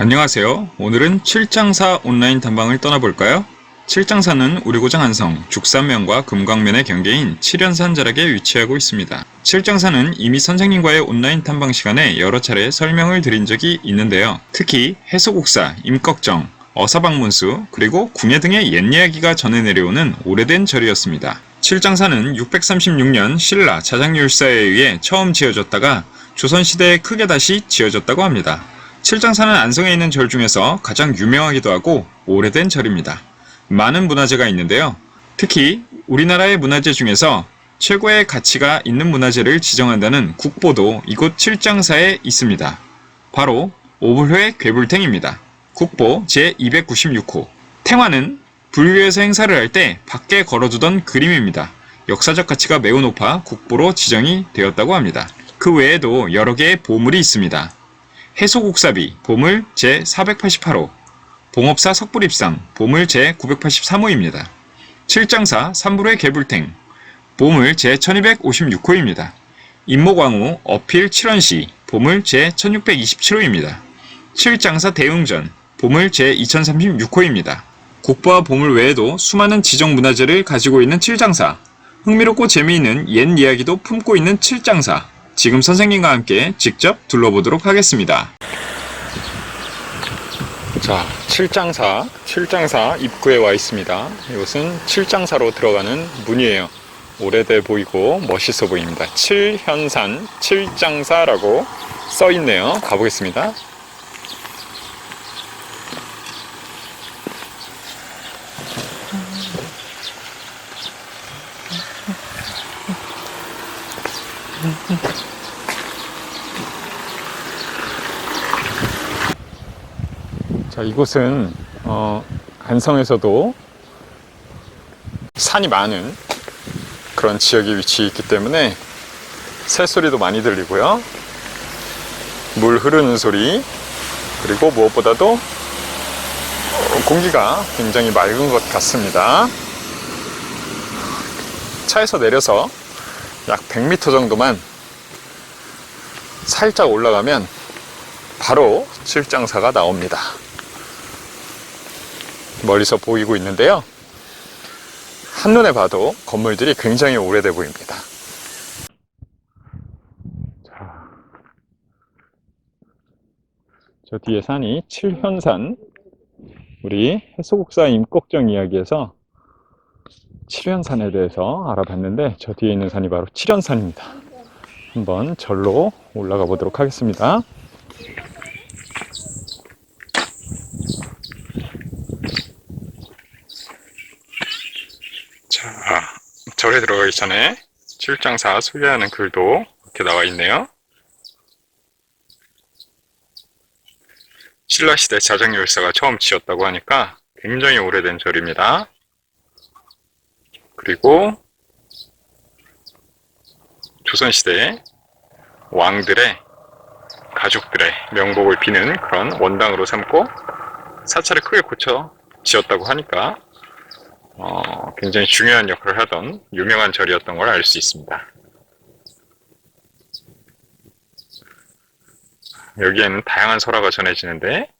안녕하세요. 오늘은 칠장사 온라인 탐방을 떠나볼까요? 칠장사는 우리 고장 한성, 죽산면과 금광면의 경계인 칠연산 자락에 위치하고 있습니다. 칠장사는 이미 선생님과의 온라인 탐방 시간에 여러 차례 설명을 드린 적이 있는데요. 특히 해소국사, 임꺽정, 어사방문수, 그리고 궁예 등의 옛 이야기가 전해 내려오는 오래된 절이었습니다. 칠장사는 636년 신라 자장율사에 의해 처음 지어졌다가 조선시대에 크게 다시 지어졌다고 합니다. 칠장사는 안성에 있는 절 중에서 가장 유명하기도 하고 오래된 절입니다. 많은 문화재가 있는데요. 특히 우리나라의 문화재 중에서 최고의 가치가 있는 문화재를 지정한다는 국보도 이곳 칠장사에 있습니다. 바로 오불회 괴불탱입니다. 국보 제296호. 탱화는 불교에서 행사를 할 때 밖에 걸어두던 그림입니다. 역사적 가치가 매우 높아 국보로 지정이 되었다고 합니다. 그 외에도 여러 개의 보물이 있습니다. 해소국사비 보물 제488호, 봉업사 석불입상 보물 제983호입니다. 칠장사 삼불의 개불탱 보물 제1256호입니다. 임모광우 어필 7원시 보물 제1627호입니다. 칠장사 대웅전 보물 제2036호입니다. 국보와 보물 외에도 수많은 지정문화재를 가지고 있는 칠장사 흥미롭고 재미있는 옛 이야기도 품고 있는 칠장사 지금 선생님과 함께 직접 둘러보도록 하겠습니다. 자, 칠장사, 칠장사 입구에 와 있습니다. 이곳은 칠장사로 들어가는 문이에요. 오래돼 보이고 멋있어 보입니다. 칠현산 칠장사라고 써 있네요. 가보겠습니다. 자, 이곳은 어, 안성에서도 산이 많은 그런 지역에 위치해 있기 때문에 새소리도 많이 들리고요. 물 흐르는 소리, 그리고 무엇보다도 어, 공기가 굉장히 맑은 것 같습니다. 차에서 내려서 약 100m 정도만 살짝 올라가면 바로 칠장사가 나옵니다. 멀리서 보이고 있는데요. 한눈에 봐도 건물들이 굉장히 오래돼 보입니다. 자, 저 뒤에 산이 칠현산, 우리 해소국사 임꺽정 이야기에서 칠현산에 대해서 알아봤는데 저 뒤에 있는 산이 바로 칠현산입니다. 한번 절로 올라가 보도록 하겠습니다. 자, 절에 들어가기 전에 칠장사 소개하는 글도 이렇게 나와 있네요. 신라시대 자정열사가 처음 지었다고 하니까 굉장히 오래된 절입니다. 그리고 조선시대 왕들의 가족들의 명복을 비는 그런 원당으로 삼고 사찰을 크게 고쳐 지었다고 하니까 어, 굉장히 중요한 역할을 하던 유명한 절이었던 걸 알 수 있습니다. 여기에는 다양한 설화가 전해지는데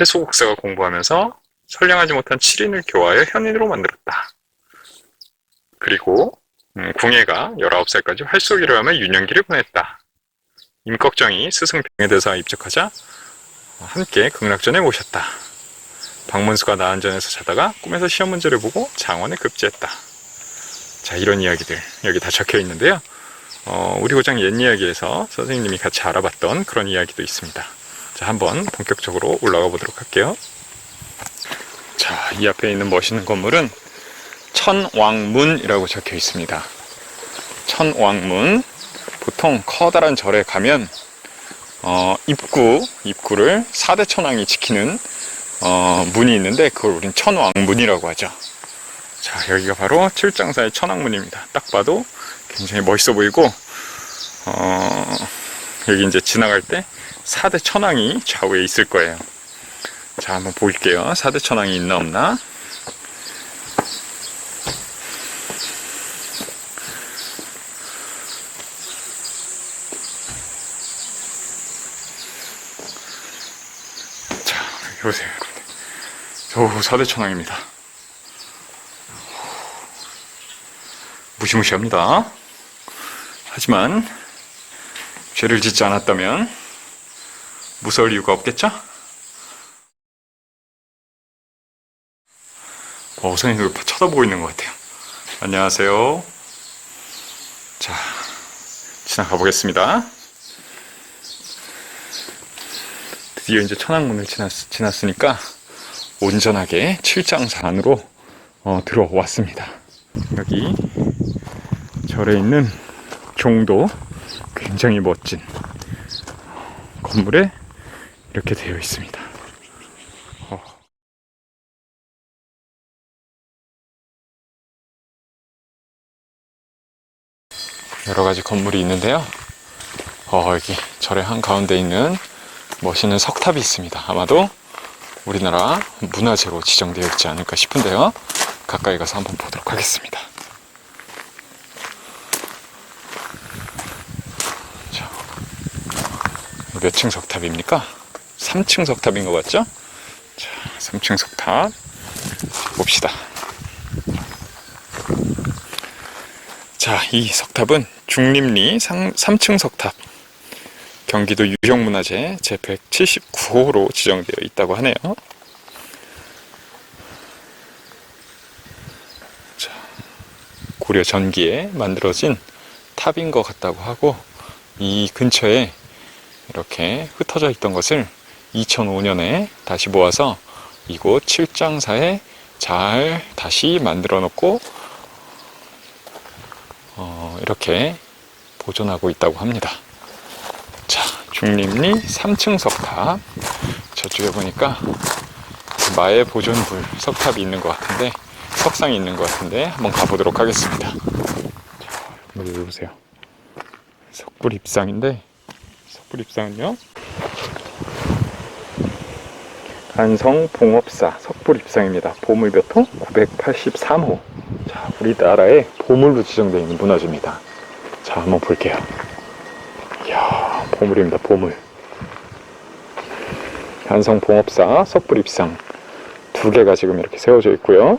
해소국사가 공부하면서 선량하지 못한 7인을 교화하여 현인으로 만들었다. 그리고 음, 궁예가 19살까지 활쏘기를 하며 윤영기를 보냈다. 임꺽정이 스승 병에 대사 입적하자 함께 극락전에 모셨다. 박문수가 나한전에서 자다가 꿈에서 시험 문제를 보고 장원에 급제했다. 자, 이런 이야기들 여기 다 적혀 있는데요. 어, 우리 고장 옛 이야기에서 선생님이 같이 알아봤던 그런 이야기도 있습니다. 자, 한번 본격적으로 올라가 보도록 할게요. 자, 이 앞에 있는 멋있는 건물은 천왕문이라고 적혀 있습니다. 천왕문. 보통 커다란 절에 가면 어, 입구, 입구를 4대 천왕이 지키는 어, 문이 있는데 그걸 우린 천왕문이라고 하죠. 자, 여기가 바로 칠장사의 천왕문입니다. 딱 봐도 굉장히 멋있어 보이고 어, 여기 이제 지나갈 때 4대 천왕이 좌우에 있을 거예요. 자, 한번 볼게요. 4대 천왕이 있나 없나? 여보세요, 여러분들. 저 4대 천왕입니다. 무시무시합니다. 하지만 죄를 짓지 않았다면 무서울 이유가 없겠죠? 어, 선생님 을 쳐다보고 있는 것 같아요. 안녕하세요. 자, 지나가 보겠습니다. 드디어 이제 천왕문을 지났, 지났으니까 온전하게 칠장사 안으로 어, 들어왔습니다. 여기 절에 있는 종도 굉장히 멋진 건물에 이렇게 되어 있습니다. 어. 여러 가지 건물이 있는데요. 어, 여기 절의 한 가운데 있는 멋있는 석탑이 있습니다. 아마도 우리나라 문화재로 지정되어 있지 않을까 싶은데요. 가까이 가서 한번 보도록 하겠습니다. 자, 몇 층 석탑입니까? 3층 석탑인 것 같죠? 자, 3층 석탑 봅시다. 자, 이 석탑은 중림리 상, 3층 석탑 경기도 유형문화재 제179호로 지정되어 있다고 하네요. 자, 고려 전기에 만들어진 탑인 것 같다고 하고 이 근처에 이렇게 흩어져 있던 것을 2005년에 다시 모아서 이곳 칠장사에 잘 다시 만들어 놓고 어, 이렇게 보존하고 있다고 합니다. 자, 중림리 3층 석탑. 저쪽에 보니까 마의 보존불 석탑이 있는 것 같은데, 석상이 있는 것 같은데, 한번 가보도록 하겠습니다. 자, 여기 보세요. 석불 입상인데, 석불 입상은요? 안성 봉업사 석불 입상입니다. 보물교통 983호. 자, 우리나라의 보물로 지정되어 있는 문화재입니다. 자, 한번 볼게요. 보물입니다, 보물. 안성 봉업사 석불 입상 두 개가 지금 이렇게 세워져 있고요.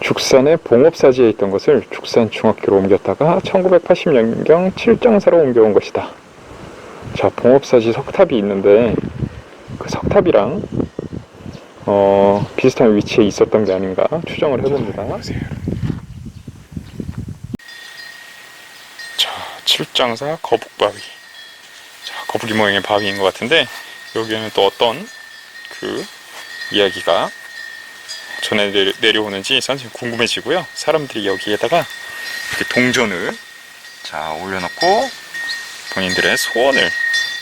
죽산의 봉업사지에 있던 것을 죽산 중학교로 옮겼다가 1980년경 칠정사로 옮겨온 것이다. 자, 봉업사지 석탑이 있는데 그 석탑이랑 어, 비슷한 위치에 있었던 게 아닌가 추정을 해봅니다. 자, 칠장사 거북바위. 자, 거북이 모양의 바위인 것 같은데 여기에는 또 어떤 그 이야기가 전해 내려- 내려오는지 선생님 궁금해지고요. 사람들이 여기에다가 이렇게 동전을 자 올려놓고 본인들의 소원을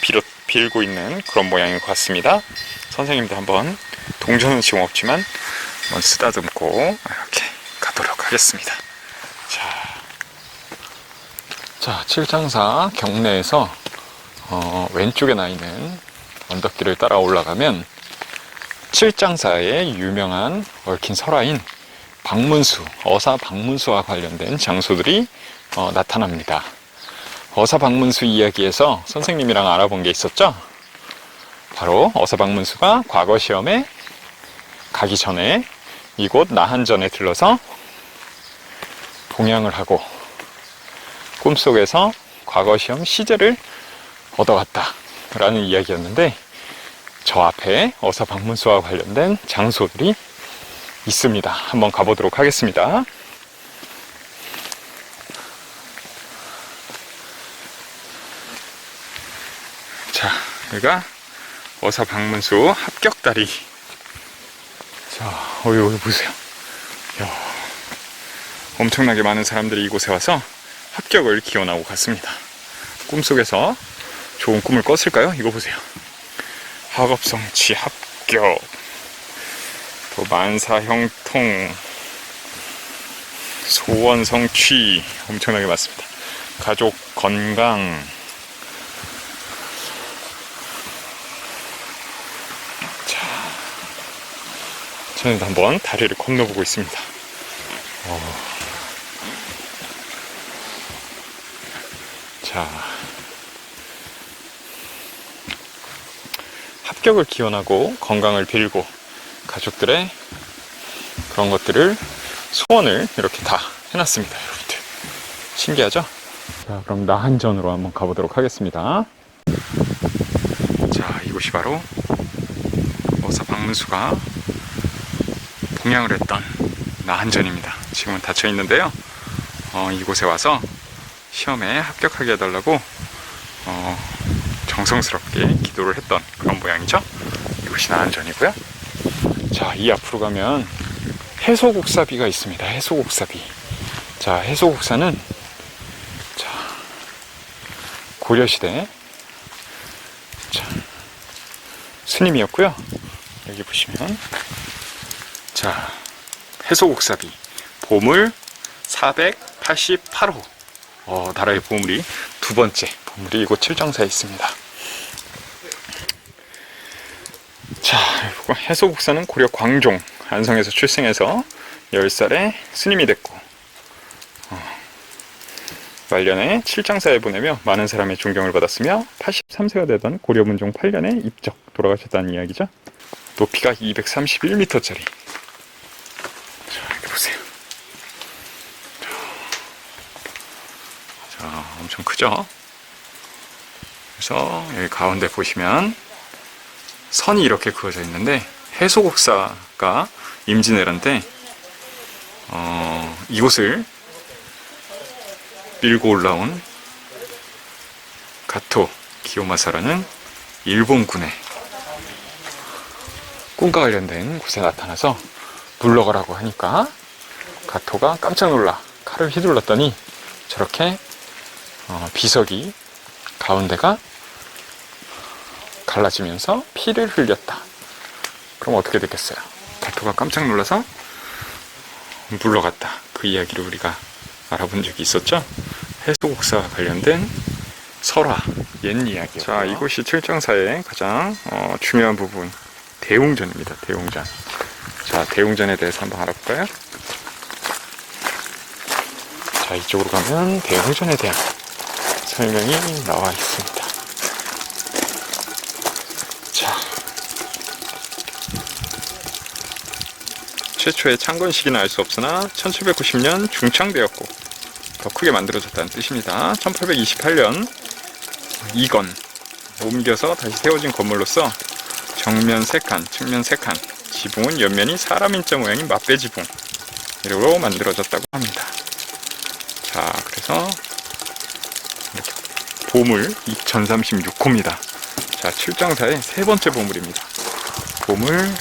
빌어, 빌고 있는 그런 모양인 것 같습니다. 선생님도 한번 동전은 지금 없지만 한번 쓰다듬고 이렇게 가도록 하겠습니다. 자, 자 칠장사 경내에서 어, 왼쪽에 나 있는 언덕길을 따라 올라가면 칠장사의 유명한 얽힌 설화인 박문수, 어사 박문수와 관련된 장소들이 어, 나타납니다. 어사 박문수 이야기에서 선생님이랑 알아본 게 있었죠? 바로 어사 박문수가 과거 시험에 가기 전에 이곳 나한전에 들러서 동양을 하고 꿈속에서 과거 시험 시제를 얻어갔다라는 이야기였는데 저 앞에 어사 박문수와 관련된 장소들이 있습니다. 한번 가보도록 하겠습니다. 자, 여기가 어사 박문수 합격다리. 자, 여기, 여기 보세요. 야, 엄청나게 많은 사람들이 이곳에 와서 합격을 기원하고 갔습니다. 꿈속에서 좋은 꿈을 꿨을까요? 이거 보세요. 학업성취 합격. 또 만사형통. 소원 성취. 엄청나게 많습니다. 가족 건강. 자, 저는 한번 다리를 건너보고 있습니다. 어. 자, 합격을 기원하고 건강을 빌고 가족들의 그런 것들을 소원을 이렇게 다 해놨습니다, 여러분들. 신기하죠? 자, 그럼 나한전으로 한번 가보도록 하겠습니다. 자, 이곳이 바로 어사 박문수가 봉양을 했던 나한전입니다. 지금은 닫혀 있는데요. 어, 이곳에 와서 시험에 합격하게 해달라고 어, 정성스럽게 기도를 했던 그런 모양이죠. 이곳이 나한전이고요. 자, 이 앞으로 가면 해소국사비가 있습니다. 해소국사비. 자, 해소국사는 자, 고려시대 자, 스님이었고요. 여기 보시면 자, 해소국사비 보물 488호 어, 나라의 보물이 두 번째 보물이 이곳 칠정사에 있습니다. 자, 해소국사는 고려 광종 안성에서 출생해서 10살에 스님이 됐고 어, 말년에 칠장사에 보내며 많은 사람의 존경을 받았으며 83세가 되던 고려 문종 8년에 입적 돌아가셨다는 이야기죠. 높이가 231m짜리. 자, 이렇게 보세요. 자, 엄청 크죠? 그래서 여기 가운데 보시면 선이 이렇게 그어져 있는데 해소국사가 임진왜란 때 어, 이곳을 밀고 올라온 가토 기요마사라는 일본군의 꿈과 관련된 곳에 나타나서 물러가라고 하니까 가토가 깜짝 놀라 칼을 휘둘렀더니 저렇게 어, 비석이 가운데가 갈라지면서 피를 흘렸다. 그럼 어떻게 됐겠어요? 가토가 깜짝 놀라서 물러갔다. 그 이야기를 우리가 알아본 적이 있었죠? 해소국사 관련된 설화, 옛 이야기. 자, 이곳이 칠정사의 가장 어, 중요한 부분, 대웅전입니다. 대웅전. 자, 대웅전에 대해서 한번 알아볼까요? 자, 이쪽으로 가면 대웅전에 대한 설명이 나와 있습니다. 자, 최초의 창건 시기는 알수 없으나 1790년 중창되었고 더 크게 만들어졌다는 뜻입니다. 1828년 이건 옮겨서 다시 세워진 건물로서 정면 3칸, 측면 3칸, 지붕은 옆면이 사람 인자 모양인 맞배 지붕으로 만들어졌다고 합니다. 자, 그래서 보물 2036호입니다. 자, 7장사의 세 번째 보물입니다. 보물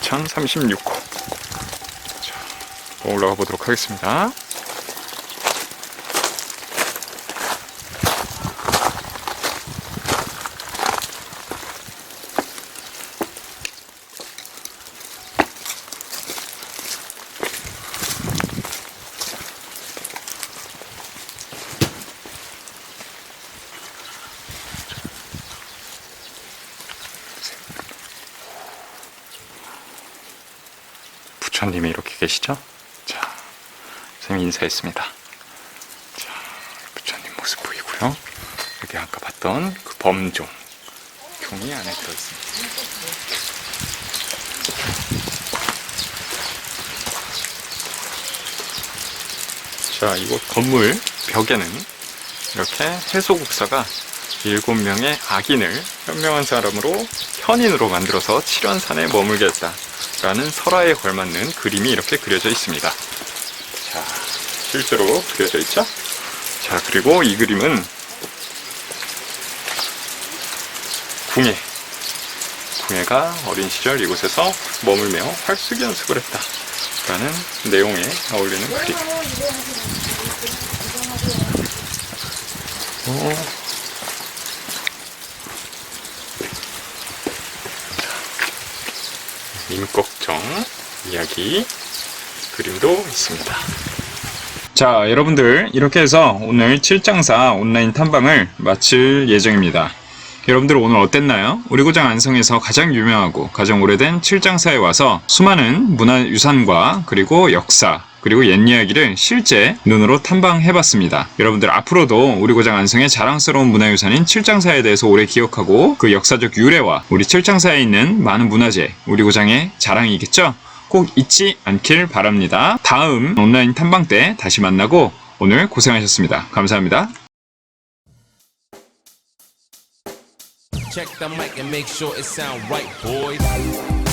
2036호. 자, 올라가 보도록 하겠습니다. 부처님이 이렇게 계시죠? 자, 선생님 인사했습니다. 자, 부처님 모습 보이고요. 여기 아까 봤던 그 범종 종이 안에 들어있습니다. 자, 이곳 건물 벽에는 이렇게 해소국사가 일곱 명의 악인을 현명한 사람으로 현인으로 만들어서 칠연산에 머물게 했다 라는 설화에 걸맞는 그림이 이렇게 그려져 있습니다. 자, 실제로 그려져 있죠? 자, 그리고 이 그림은 궁예. 궁예가 어린 시절 이곳에서 머물며 활수기 연습을 했다. 라는 내용에 어울리는 그림. 오. 민꺽정 이야기 그림도 있습니다. 자, 여러분들 이렇게 해서 오늘 7장사 온라인 탐방을 마칠 예정입니다. 여러분들 오늘 어땠나요? 우리 고장 안성에서 가장 유명하고 가장 오래된 칠장사에 와서 수많은 문화유산과 그리고 역사 그리고 옛 이야기를 실제 눈으로 탐방해봤습니다. 여러분들 앞으로도 우리 고장 안성의 자랑스러운 문화유산인 칠장사에 대해서 오래 기억하고 그 역사적 유래와 우리 칠장사에 있는 많은 문화재, 우리 고장의 자랑이겠죠? 꼭 잊지 않길 바랍니다. 다음 온라인 탐방 때 다시 만나고 오늘 고생하셨습니다. 감사합니다. Check the mic and make sure it sound right, boys.